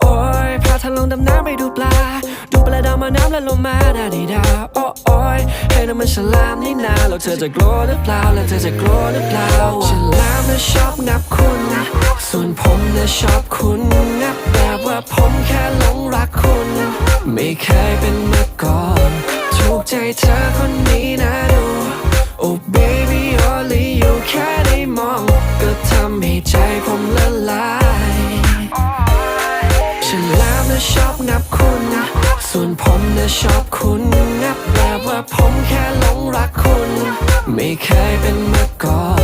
โอ้ยพาเธอลงดำน้ำไปดูปลา ดูปลาดาวมาน้ำและลงมาดาดีดาโอ้โอ้ยเฮ้นั่นมันฉลามนี่นาแล้วเธอจะกลัวหรือเปล่าแล้วเธอจะกลัวหรือเปล่าฉลามน่ะชอบงับคุณส่วนผมน่ะชอบคุณงับแบบว่าผมแค่หลงรักคุณ ไม่เคยเป็นมาก่อนถูกใจเธอคนนี้นะดู Oh baby only you แค่ได้มอง ก็ทำให้ใจผมละลาย นะชอบนับคุณนะ ส่วนผมนะชอบคุณนับแบบว่าผมแค่หลงรักคุณ ไม่เคยเป็นมาก่อน